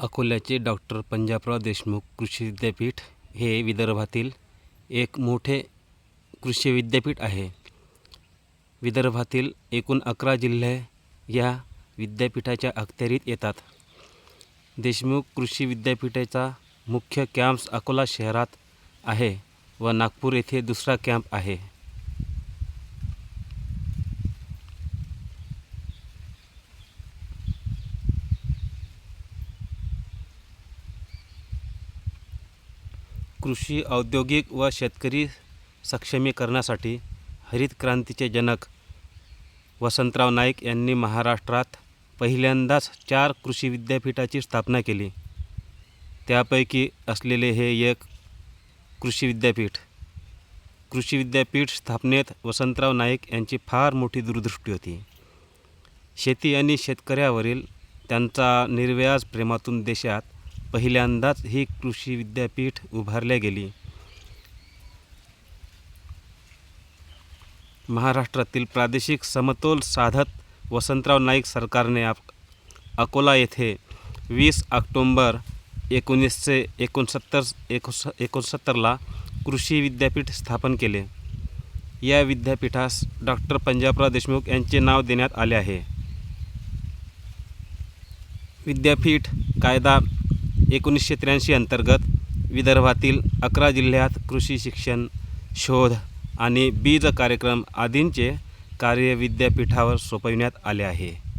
अकोल्याचे डॉक्टर पंजाबराव देशमुख कृषी विद्यापीठ हे विदर्भातील एक मोठे कृषी विद्यापीठ आहे. विदर्भातील एकूण अकरा जिल्हे या विद्यापीठाच्या अखत्यारीत येतात. देशमुख कृषी विद्यापीठाचा मुख्य कॅम्प्स अकोला शहरात आहे व नागपूर येथे दुसरा कॅम्प आहे. कृषी औद्योगिक व शेतकरी सक्षमीकरणासाठी हरित क्रांतीचे जनक वसंतराव नाईक यांनी महाराष्ट्रात पहिल्यांदाच चार कृषी विद्यापीठाची स्थापना केली. त्यापैकी असलेले हे एक कृषी विद्यापीठ. कृषी विद्यापीठ स्थापनेत वसंतराव नाईक यांची फार मोठी दूरदृष्टी होती. शेती आणि शेतकऱ्यावरील त्यांचा निर्व्याज प्रेमातून देशात पहिल्यांदाच ही कृषी विद्यापीठ उभारल्या गेली. महाराष्ट्रातील प्रादेशिक समतोल साधत वसंतराव नाईक सरकारने आप अकोला येथे वीस ऑक्टोंबर एकोणीसशे एकोणसत्तर एकोस एकोणसत्तरला कृषी विद्यापीठ स्थापन केले. या विद्यापीठास डॉक्टर पंजाबराव देशमुख यांचे नाव देण्यात आले आहे. विद्यापीठ कायदा एकोणीसशे त्र्याऐंशी अंतर्गत विदर्भातील अकरा जिल्ह्यात कृषी शिक्षण शोध आणि बीज कार्यक्रम आदींचे कार्य विद्यापीठावर सोपविण्यात आले आहे.